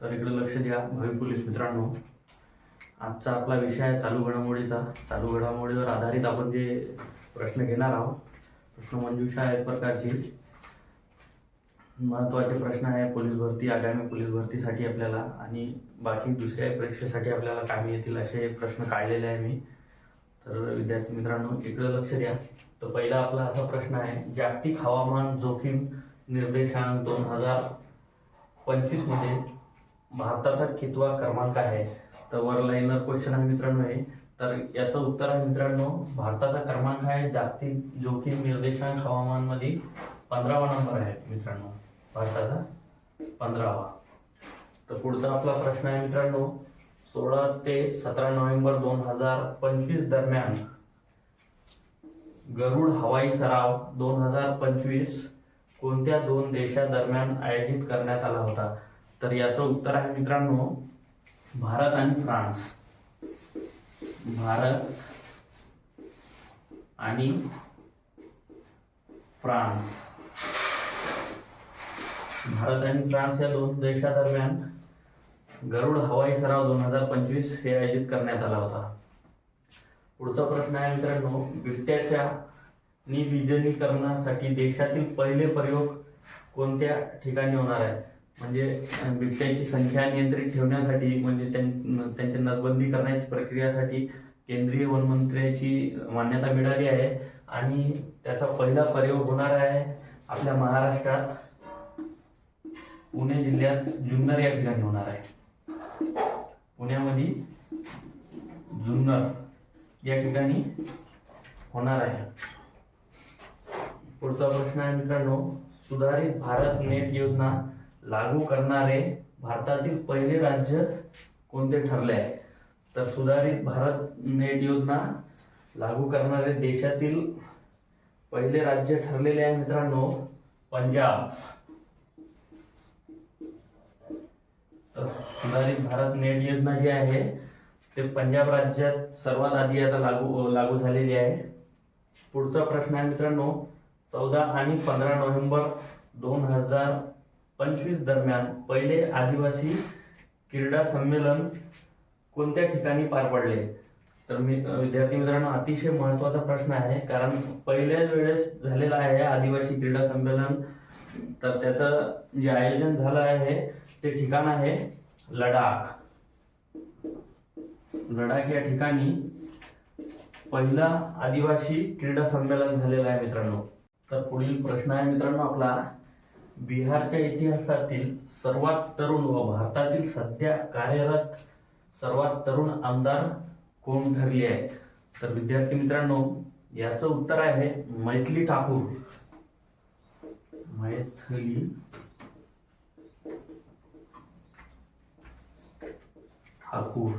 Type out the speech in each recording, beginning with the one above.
तर इकडे लक्ष द्या. भावी पोलीस मित्रांनो आजचा आपला विषय आहे चालू घडामोडीचा. चालू घडामोडीवर आधारित आपण जे प्रश्न घेणार आहोत प्रश्न मंजुषा एक प्रकारची. महत्त्वाचे प्रश्न आहे पोलीस भरती आगामी पोलीस भरतीसाठी आपल्याला आणि बाकी दुसऱ्या परीक्षेसाठी आपल्याला कामी येतील असे प्रश्न काढलेले आहे मी. तर विद्यार्थी मित्रांनो इकडे लक्ष द्या. तर पहिला आपला असा प्रश्न आहे जागतिक हवामान जोखीम निर्देशांक दोन हजार पंचवीसमध्ये भारताचा कितवा क्रमांक आहे? तर वर लाईनर क्वेश्चन आहे मित्रांनो हे. तर याचं उत्तर आहे मित्रांनो भारताचा क्रमांक आहे जागतिक जोखीम निर्देशांक हवामानमध्ये पंधरावा नंबर आहे मित्रांनो. भारताचा पंधरावा. तर पुढचा आपला प्रश्न आहे मित्रांनो सोळा ते सतरा नोव्हेंबर दोन हजार पंचवीस दरम्यान गरुड हवाई सराव दोन हजार पंचवीस कोणत्या दोन देशादरम्यान आयोजित करण्यात आला होता? तर याचं उत्तर आहे मित्रांनो भारत आणि फ्रान्स. भारत आणि फ्रान्स. भारत आणि फ्रान्स या दोन देशादरम्यान गरुड हवाई सराव दोन हजार पंचवीस हे आयोजित करण्यात आला होता. पुढचा प्रश्न आहे मित्रांनो बिबट्याच्या निविजनीकरणासाठी देशातील पहिले प्रयोग कोणत्या ठिकाणी होणार आहे? म्हणजे बिबट्याची संख्या नियंत्रित ठेवण्यासाठी म्हणजे त्यां- नसबंदी करण्याची प्रक्रियासाठी केंद्रीय वनमंत्र्याची मान्यता मिळाली आहे. आणि त्याचा पहिला प्रयोग होणार आहे आपल्या महाराष्ट्रात. पुणे जिल्ह्यात जुन्नर या ठिकाणी होणार आहे. पुण्यामध्ये जुन्नर या ठिकाणी होणार आहे. पुढचा प्रश्न आहे मित्रांनो सुधारित भारत नेट योजना लागू करणारे भारतातील पहिले राज्य कोणते ठरले आहे? तर सुधारित भारत नेट योजना लागू करणारे देशातील पहिले राज्य ठरलेले आहे मित्रांनो पंजाब. तर सुधारित भारत नेट योजना जी आहे ते पंजाब राज्यात सर्वात आधी आता लागू लागू झालेली आहे. पुढचा प्रश्न आहे मित्रांनो चौदा आणि पंधरा नोव्हेंबर दोन हजार पंचवीस दरम्यान पहिले आदिवासी क्रीडा संमेलन कोणत्या ठिकाणी पार पडले? तर मी विद्यार्थी मित्रांनो अतिशय महत्त्वाचा प्रश्न आहे कारण पहिल्या वेळेस झालेला आहे आदिवासी क्रीडा संमेलन. तर त्याचं जे आयोजन झालं आहे ते ठिकाण आहे लडाख. लडाख या ठिकाणी पहिला आदिवासी क्रीडा संमेलन झालेला आहे मित्रांनो. तर पुढील प्रश्न आहे मित्रांनो आपला. बिहारच्या इतिहासातील सर्वात तरुण व भारतातील सध्या कार्यरत सर्वात तरुण आमदार कोण ठरले आहे तर विद्यार्थी मित्रांनो याचं उत्तर आहे मैथिली ठाकूर. मैथिली. ठाकूर.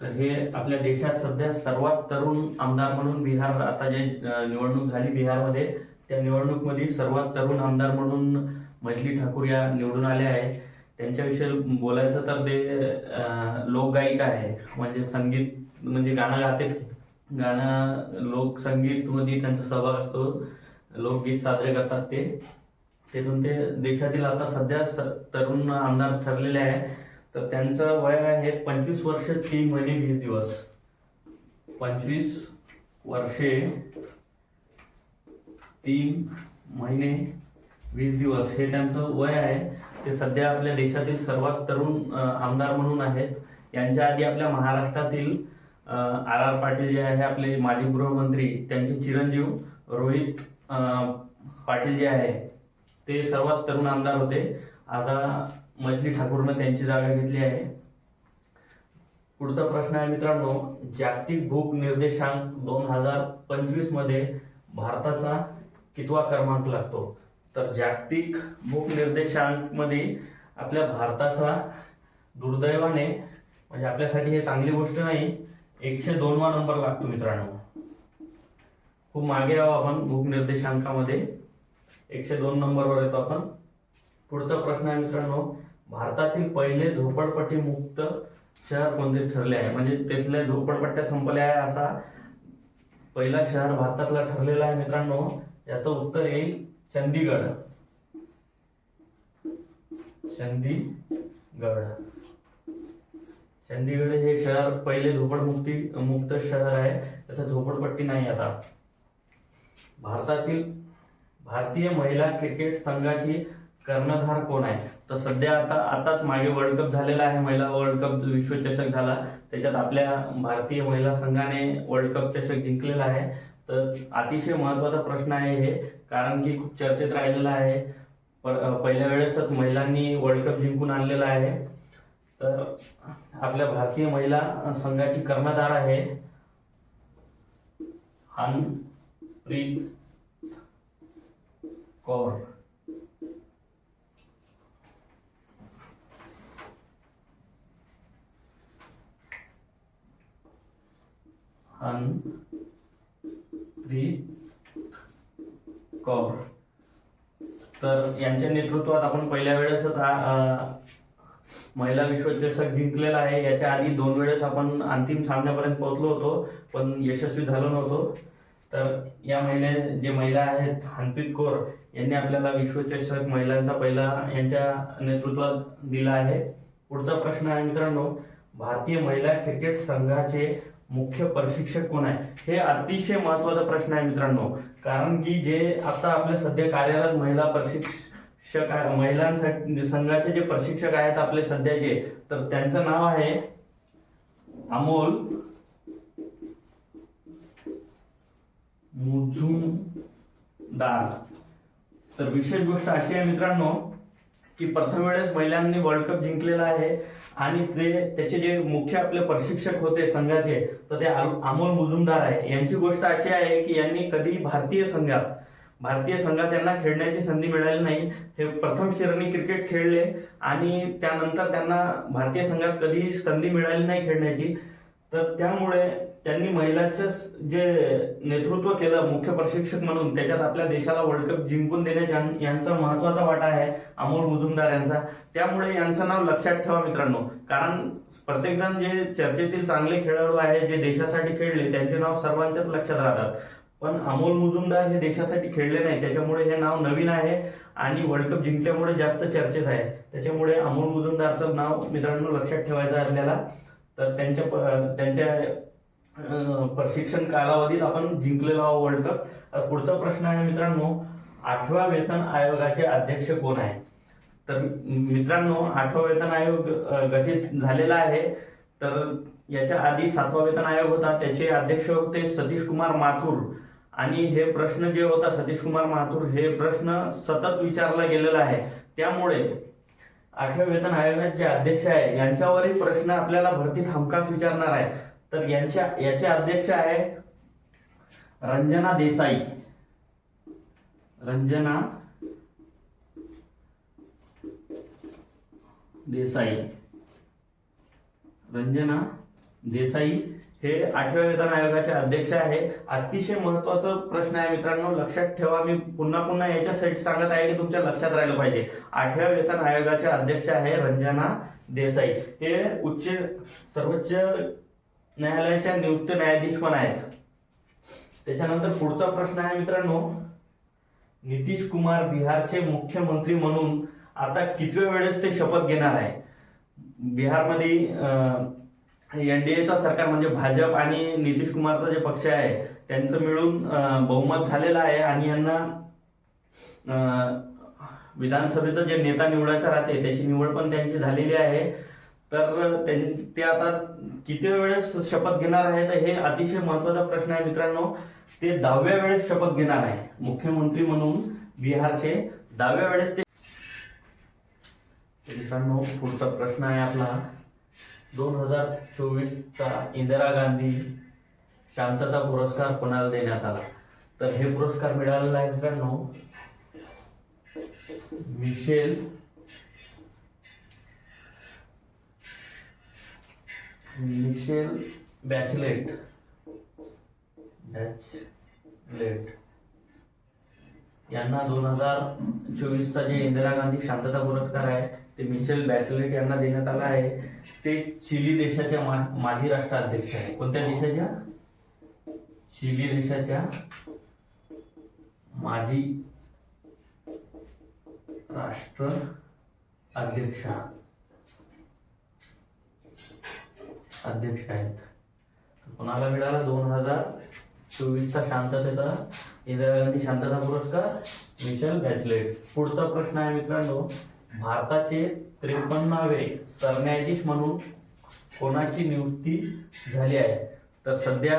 तर हे आपल्या देशात सध्या सर्वात तरुण आमदार म्हणून बिहार आता जे निवडणूक झाली बिहारमध्ये त्या निवडणूकमध्ये सर्वात तरुण आमदार म्हणून मैथिली ठाकूर या निवडून आल्या आहे त्यांच्याविषयी बोलायचं तर ते लोकगायिका आहे म्हणजे संगीत म्हणजे गाणं गाते गाणं लोकसंगीतमध्ये त्यांचा सहभाग असतो. लोकगीत साजरे करतात ते. त्यातून ते देशातील आता सध्या स- तरुण आमदार ठरलेले आहे तर त्यांचं वय आहे पंचवीस वर्ष तीन महिने वीस दिवस. पंचवीस वर्षे तीन महिने वीस दिवस हे त्यांचं वय आहे. ते सध्या आपल्या देशातील सर्वात तरुण आमदार म्हणून आहेत. यांच्या आधी आपल्या महाराष्ट्रातील आर आर पाटील जे आहे आपले माजी गृहमंत्री त्यांचे चिरंजीव रोहित पाटील जे आहे ते सर्वात तरुण आमदार होते. आता मैथिली ठाकूरनं त्यांची जागा घेतली आहे. पुढचा प्रश्न आहे मित्रांनो जागतिक भूक निर्देशांक दोन हजार पंचवीसमध्ये भारताचा कितवा क्रमांक लागतो. तर जागतिक भूक निर्देशांकमध्ये आपल्या भारताचा दुर्दैवाने म्हणजे आपल्यासाठी हे चांगली गोष्ट नाही एकशे दोनवा नंबर लागतो मित्रांनो. खूप मागे आहो आपण भूक निर्देशांकामध्ये. एकशे दोन नंबरवर येतो आपण. पुढचा प्रश्न आहे मित्रांनो भारतातील पहिले झोपडपट्टी मुक्त शहर कोणते ठरले आहे? म्हणजे तिथल्या झोपडपट्ट्या संपल्या आहे असा पहिला शहर भारतातला ठरलेला आहे मित्रांनो. याचं उत्तर येईल चंदीगड. चंदीगड. चंदीगड हे शहर पहिले झोपडमुक्ती मुक्त शहर आहे. त्याचा झोपडपट्टी नाही आता. भारतातील भारतीय महिला क्रिकेट संघाची कर्णधार कोण आहे? तर सध्या आता आताच मागे वर्ल्ड कप झालेला आहे. महिला वर्ल्ड कप विश्वचषक झाला. त्याच्यात आपल्या भारतीय महिला संघाने वर्ल्ड कप चषक जिंकलेला आहे. तर अतिशय महत्त्वाचा प्रश्न आहे हे कारण की खूप चर्चेत राहिलेला आहे. पहिल्या वेळेसच महिलांनी वर्ल्ड कप जिंकून आणलेला आहे. तर आपल्या भारतीय महिला संघाची कर्णधार आहे हनप्रीत कौर. श्री कौर तर यांच्या नेतृत्वात आपण पहिल्या वेळेसच हा, महिला विश्वचषक जिंकलेला आहे. याच्या आधी दोन वेळेस आपण अंतिम सामन्यापर्यंत पोहोचलो होतो पण यशस्वी झालो नव्हतो. तर या महिने जे महिला आहेत हनप्रीत कौर यांनी आपल्याला विश्वचषक महिलांचा पहिला यांच्या नेतृत्वात दिला आहे. पुढचा प्रश्न आहे मित्रांनो भारतीय महिला क्रिकेट संघाचे मुख्य प्रशिक्षक कोण आहे? हे अतिशय महत्त्वाचा प्रश्न आहे मित्रांनो. कारण की जे आता आपल्या सध्या कार्यरत महिला प्रशिक्षक आहे महिलांसाठी संघाचे जे प्रशिक्षक आहेत आपले सध्याचे तर त्यांचं नाव आहे अमोल मुझुमदार तर विशेष गोष्ट अशी आहे मित्रांनो की प्रथम वेळेस महिलांनी वर्ल्ड कप जिंकलेला आहे आणि ते त्याचे जे मुख्य आपले प्रशिक्षक होते संघाचे तर ते अमोल मुजुमदार आहे. यांची गोष्ट अशी आहे की यांनी कधी भारतीय संघात भारतीय संघात त्यांना खेळण्याची संधी मिळाली नाही. हे प्रथम श्रेणी क्रिकेट खेळले आणि त्यानंतर त्यांना भारतीय संघात कधी संधी मिळाली नाही खेळण्याची. तर त्यामुळे त्यांनी महिलांचं जे नेतृत्व केलं मुख्य प्रशिक्षक म्हणून त्याच्यात आपल्या देशाला वर्ल्ड कप जिंकून देण्यात यांचा महत्त्वाचा वाटा आहे अमोल मुजुमदार यांचा. त्यामुळे यांचं नाव लक्षात ठेवा मित्रांनो. कारण प्रत्येकजण जे चर्चेतील चांगले खेळाडू आहे जे देशासाठी खेळले त्यांचे नाव सर्वांच्याच लक्षात राहतात. पण अमोल मुजुमदार हे देशासाठी खेळले नाही त्याच्यामुळे हे नाव नवीन आहे आणि वर्ल्ड कप जिंकल्यामुळे जास्त चर्चेत आहे. त्याच्यामुळे अमोल मुजुमदारचं नाव मित्रांनो लक्षात ठेवायचं आपल्याला. तर त्यांच्या त्यांच्या प्रशिक्षण कालावधीत आपण जिंकलेलो आहोत वर्ल्ड कप. पुढचा प्रश्न आहे मित्रांनो आठव्या वेतन आयोगाचे अध्यक्ष कोण आहे तर मित्रांनो आठवा वेतन आयोग गठीत झालेला आहे. तर याच्या आधी सातवा वेतन आयोग होता. त्याचे अध्यक्ष होते सतीश कुमार माथुर. आणि हे प्रश्न जे होता सतीश कुमार माथुर हे प्रश्न सतत विचारला गेलेला आहे. त्यामुळे आठव्या वेतन आयोगाचे अध्यक्ष आहे. यांच्यावरही प्रश्न आपल्याला भरतीत हमखास विचारणार आहे. तर यांच्या याचे अध्यक्ष आहे रंजना देसाई. रंजना देसाई. रंजना देसाई हे आठव्या वेतन आयोगाचे अध्यक्ष आहे. अतिशय महत्वाचं प्रश्न आहे मित्रांनो. लक्षात ठेवा मी पुन्हा पुन्हा याच्यासाठी सांगत आहे की तुमच्या लक्षात राहिलं पाहिजे. आठव्या वेतन आयोगाचे अध्यक्ष आहे रंजना देसाई. हे उच्च सर्वोच्च न्यायालयाच्या नियुक्त न्यायाधीश पण आहेत. त्याच्यानंतर पुढचा प्रश्न आहे मित्रांनो नितीश कुमार बिहारचे मुख्यमंत्री म्हणून आता कितव्या वेळेस ते शपथ घेणार आहे? बिहारमध्ये एनडीएचा सरकार म्हणजे भाजप आणि नितीश कुमारचा जे पक्ष आहे त्यांचं मिळून बहुमत झालेलं आहे आणि यांना विधानसभेचं विधानसभेचा जे नेता निवडायचा राहते त्याची निवड पण त्यांची झालेली आहे. तर ते आता किती वेळेस शपथ घेणार आहे? तर हे अतिशय महत्त्वाचा प्रश्न आहे मित्रांनो. ते दहाव्या वेळेस शपथ घेणार आहे. मुख्यमंत्री म्हणून बिहारचे दहाव्या वेळेस ते मित्रांनो पुढचा प्रश्न आहे आपला. दोन हजार चोवीसचा इंदिरा गांधी शांतता पुरस्कार कोणाला देण्यात आला? तर हे पुरस्कार मिळालेला आहे मित्रांनो. मिशेल मिशेल बॅचलेट बॅचलेट यांना दोन हजार चोवीसचा जे इंदिरा गांधी शांतता पुरस्कार आहे ते मिशेल बॅचलेट यांना देण्यात आला आहे. ते चिली देशाच्या मा- माजी राष्ट्राध्यक्ष आहे. कोणत्या देशाच्या? चिली देशाच्या माजी राष्ट्र अध्यक्षा. अध्यक्ष आहेत. कोणाला मिळाला? दोन हजार चोवीसचा शांततेचा इंदिरा गांधी शांतता पुरस्कार मिशेल बॅचलेट पुढचा प्रश्न आहे मित्रांनो भारताचे त्रेपन्नावे सरन्यायाधीश म्हणून कोणाची नियुक्ती झाली आहे? तर सध्या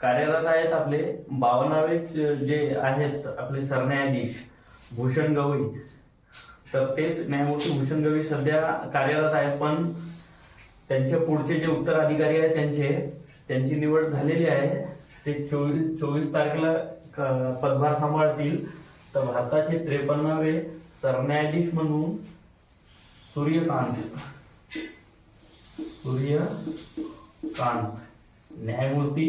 कार्यरत आहेत आपले बावन्नावे जे आहेत आपले सरन्यायाधीश भूषण गवई. तर तेच न्यायमूर्ती भूषण गवई सध्या कार्यरत आहे पण त्यांचे पुढचे जे उत्तराधिकारी आहेत त्यांचे त्यांची निवड झालेली आहे. ते चोवीस चोवीस तारखेला पदभार सांभाळतील. तर भारताचे त्रेपन्नावे सरन्यायाधीश म्हणून सूर्यकांत. सूर्यकांत. न्यायमूर्ती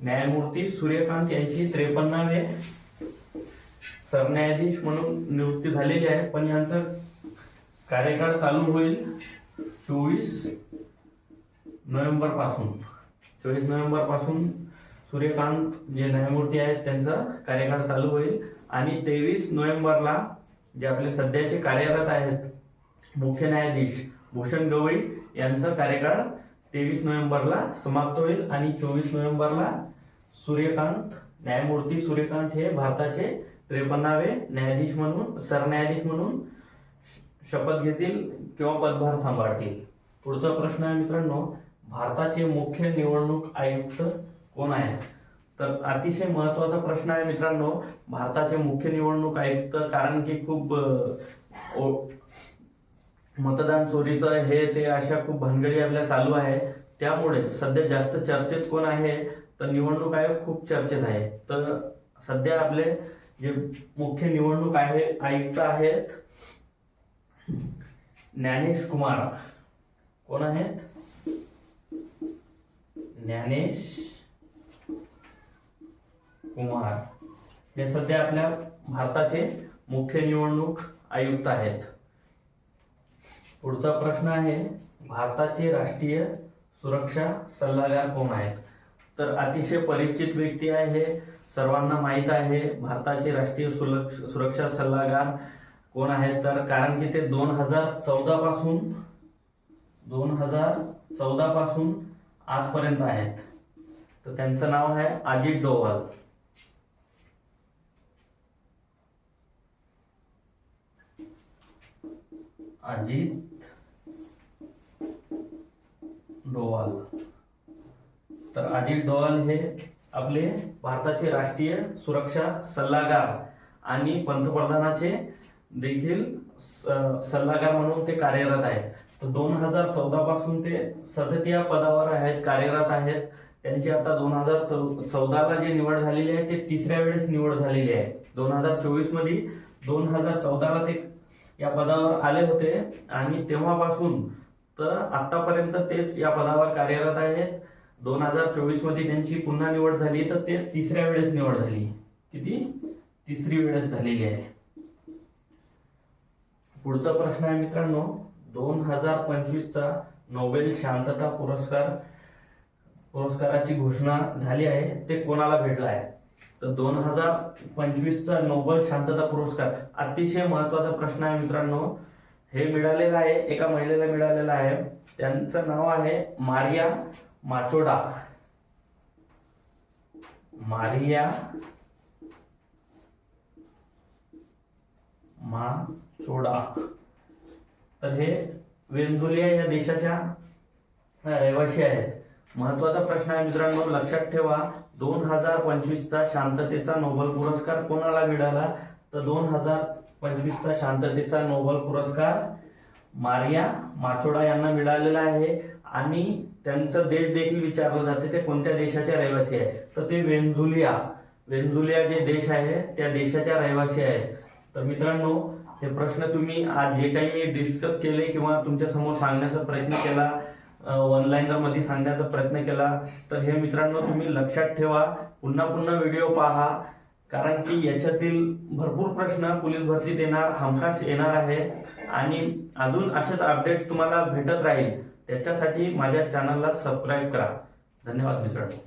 न्यायमूर्ती सूर्यकांत यांची त्रेपन्नावे सरन्यायाधीश म्हणून नियुक्ती झालेली आहे. पण यांचं कार्यकाळ चालू होईल. चोवीस नोव्हेंबरपासून चोवीस नोव्हेंबरपासून सूर्यकांत जे न्यायमूर्ती आहेत त्यांचा कार्यकाळ चालू होईल. आणि तेवीस नोव्हेंबरला जे आपले सध्याचे कार्यरत आहेत मुख्य न्यायाधीश भूषण गवई यांचा कार्यकाळ तेवीस नोव्हेंबरला समाप्त होईल. आणि चोवीस नोव्हेंबरला सूर्यकांत न्यायमूर्ती सूर्यकांत हे भारताचे त्रेपन्नावे न्यायाधीश म्हणून सरन्यायाधीश म्हणून शपथ घेतील. किंवा पदभार सांभाळतील. पुढचा प्रश्न आहे मित्रांनो भारताचे मुख्य निवडणूक आयुक्त कोण आहेत? तर अतिशय महत्त्वाचा प्रश्न आहे मित्रांनो भारताचे मुख्य निवडणूक आयुक्त कारण की खूप मतदान चोरीचं हे ते अशा खूप भानगडी आपल्या चालू आहे. त्यामुळे सध्या जास्त चर्चेत कोण आहे? तर निवडणूक आयोग खूप चर्चेत आहे. तर सध्या आपले जे मुख्य निवडणूक आहे आयुक्त आहेत ज्ञानेश कुमार. कोण आहेत? ज्ञानेश कुमार. हे सध्या आपल्या भारताचे मुख्य निवडणूक आयुक्त आहेत. पुढचा प्रश्न आहे भारताचे राष्ट्रीय सुरक्षा सल्लागार कोण आहेत? तर अतिशय परिचित व्यक्ती आहे हे सर्वांना माहीत आहे. भारताचे राष्ट्रीय सुरक्षा सल्लागार कोण आहेत? तर कारण की ते दोन हजार चौदा पासून दोन हजार चौदा पासून आजपर्यंत आहेत. तर त्यांचं नाव आहे अजित डोवाल अजित डोवाल तर अजित डोवाल हे आपले भारताचे राष्ट्रीय सुरक्षा सल्लागार आणि पंतप्रधानाचे देखील स- सल्लागार म्हणून ते कार्यरत आहेत. तर दोन हजार चौदा पासून ते सतत या पदावर आहेत कार्यरत आहेत. त्यांची आता दोन हजार चौदाला जी निवड झालेली आहे ते तिसऱ्या वेळेस निवड झालेली आहे. दोन हजार चोवीसमध्ये दोन हजार चौदाला ते या पदावर आले होते आणि तेव्हापासून तर आतापर्यंत तेच या पदावर कार्यरत आहेत. दोन हजार चोवीसमध्ये त्यांची पुन्हा निवड झाली तर ते तिसऱ्या वेळेस निवड झाली. किती? तिसरी वेळेस झालेली आहे. पुढचा प्रश्न आहे मित्रांनो. दोन हजार पंचवीसचा नोबेल शांतता पुरस्कार पुरस्काराची घोषणा झाली आहे. ते कोणाला भेटला आहे? तर दोन हजार पंचवीसचा नोबेल शांतता पुरस्कार अतिशय महत्त्वाचा प्रश्न आहे मित्रांनो. हे मिळालेलं आहे एका महिलेला मिळालेलं आहे. त्यांचं नाव आहे मारिया माचोडा. मारिया मा सोडा. तर हे वेंझुलिया या देशाच्या रहिवासी आहेत. महत्त्वाचा प्रश्न आहे मित्रांनो लक्षात ठेवा दोन हजार पंचवीसचा शांततेचा नोबेल पुरस्कार कोणाला मिळाला? तर दोन हजार पंचवीसचा शांततेचा नोबेल पुरस्कार मारिया माचोडा यांना मिळालेला आहे. आणि त्यांचं देश देखील विचारलं जाते ते कोणत्या देशाचे रहिवासी आहे तर ते वेंझुलिया वेंझुलिया जे देश आहे त्या देशाच्या रहिवासी आहेत. तर मित्रांनो हे प्रश्न तुम्ही आज जे काही मी डिस्कस केले किंवा तुमच्यासमोर सांगण्याचा प्रयत्न केला ऑनलाईन मध्ये सांगण्याचा प्रयत्न केला तर हे मित्रांनो तुम्ही लक्षात ठेवा. पुन्हा पुन्हा व्हिडिओ पहा. कारण की याच्यातील भरपूर प्रश्न पोलीस भरतीत येणार हमखास येणार आहे. आणि अजून असेच अपडेट तुम्हाला भेटत राहील. त्याच्यासाठी माझ्या चॅनलला सबस्क्राईब करा. धन्यवाद मित्रांनो.